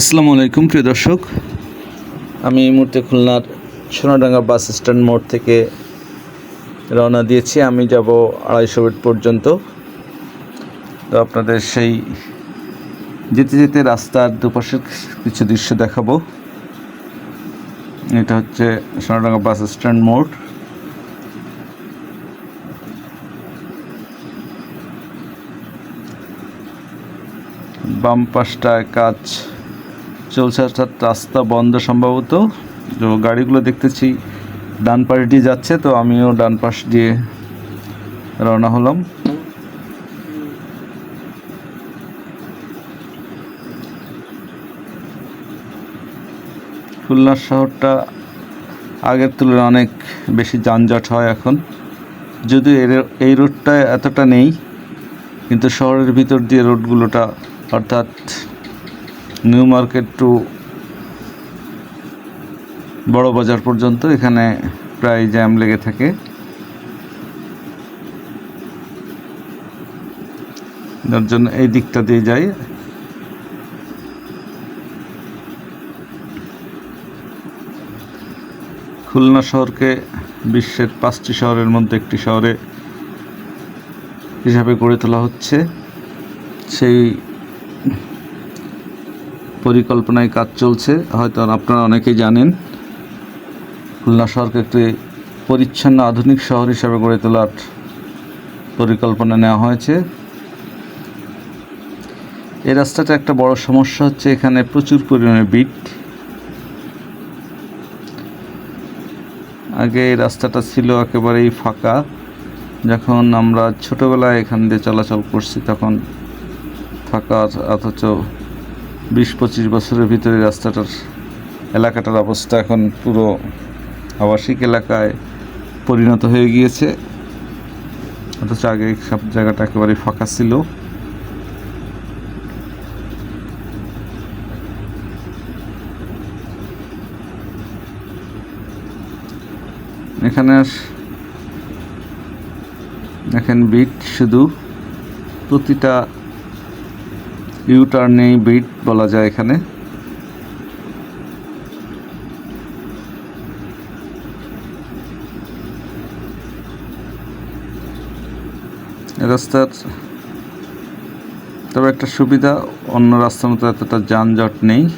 আসসালামু আলাইকুম, প্রিয় দর্শক। আমি এই মুহূর্তে খুলনার সোনাডাঙ্গা বাস স্ট্যান্ড মোড় থেকে রওনা দিয়েছি। আমি যাব আড়াইশো ফিট পর্যন্ত। তো আপনাদের সেই যেতে যেতে রাস্তার দুপাশের কিছু দৃশ্য দেখাবো। এটা হচ্ছে সোনাডাঙ্গা বাস স্ট্যান্ড মোড়। বাম পাশটায় কাজ চলছে অর্থাৎ রাস্তা বন্ধ সম্ভবত। তো গাড়িগুলো দেখতেছি, ডান পাশ দিয়ে যাচ্ছে, তো আমিও ডান পাশ দিয়ে রওনা হলাম। খুলনা শহরটা আগের তুলনায় অনেক বেশি যানজট হয় এখন। যদিও এর, এই রোডটা এতটা নেই, কিন্তু শহরের ভিতর দিয়ে রোডগুলোটা অর্থাৎ নিউ মার্কেট টু বড় বাজার পর্যন্ত এখানে প্রায় জ্যাম লেগে থাকে। যার জন্য এই দিকটা দিয়ে যাই। খুলনা শহরকে বিশ্বের পাঁচটি শহরের মধ্যে একটি শহরে হিসাবে গড়ে তোলা হচ্ছে। সেই পরিকল্পনায় কাজ চলছে। হয়তো আপনারা অনেকেই জানেন, খুলনা শহরকে একটি পরিচ্ছন্ন আধুনিক শহর হিসাবে গড়ে তোলার পরিকল্পনা নেওয়া হয়েছে। এই রাস্তাটা একটা বড় সমস্যা হচ্ছে, এখানে প্রচুর পরিমাণে বিট। আগে এই রাস্তাটা ছিল একেবারেই ফাঁকা। যখন আমরা ছোটোবেলায় এখান দিয়ে চলাচল করছি, তখন ফাঁকা অথচ বিশ পঁচিশ বছরের ভিতরে রাস্তাটার, এলাকাটার অবস্থা এখন পুরো আবাসিক এলাকায় পরিণত হয়ে গিয়েছে। অথচ আগে সব জায়গাটা একেবারে ফাঁকা ছিল। এখানে দেখেন বিট শুধু প্রতিটা ইউটার্নেই বিট বলা যায় এখানে। এ রাস্তার তবে একটা সুবিধা, অন্য রাস্তার মতো এতটা যানজট নেই।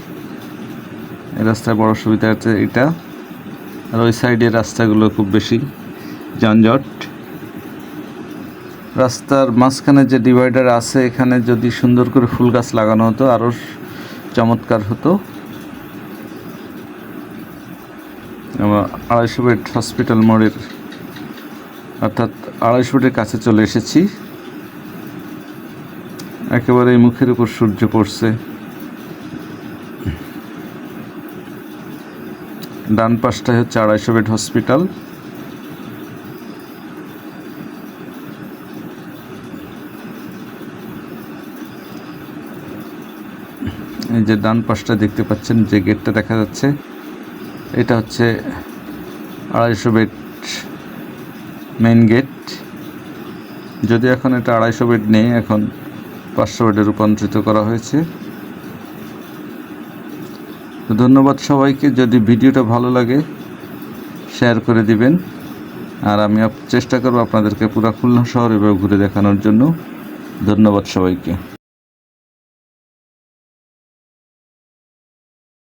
এই রাস্তায় বড় সুবিধা হচ্ছে এটা। আর ওই সাইডের রাস্তাগুলো খুব বেশি যানজট। রাস্তার মাঝখানে যে ডিভাইডার আছে, এখানে যদি সুন্দর করে ফুল গাছ লাগানো হতো আরও চমৎকার হতো। আড়াইশো বেড হসপিটাল মোড়ের, অর্থাৎ আড়াইশো বেডের কাছে চলে এসেছি। একেবারে মুখের উপর সূর্য পড়ছে। ডান পাশটাই হচ্ছে আড়াইশো বেড হসপিটাল যে ডান পাশটা দেখতে পাচ্ছেন, যে গেটটা দেখা যাচ্ছে, এটা হচ্ছে আড়াইশো বেড মেন গেট যদি এখন এটা আড়াইশো বেড নেই, এখন পাঁচশো বেডে রূপান্তরিত করা হয়েছে। ধন্যবাদ সবাইকে, যদি ভিডিওটা ভালো লাগে শেয়ার করে দিবেন। আর আমি চেষ্টা করব আপনাদেরকে পুরা খুলনা শহর এভাবে ঘুরে দেখানোর জন্য। ধন্যবাদ সবাইকে।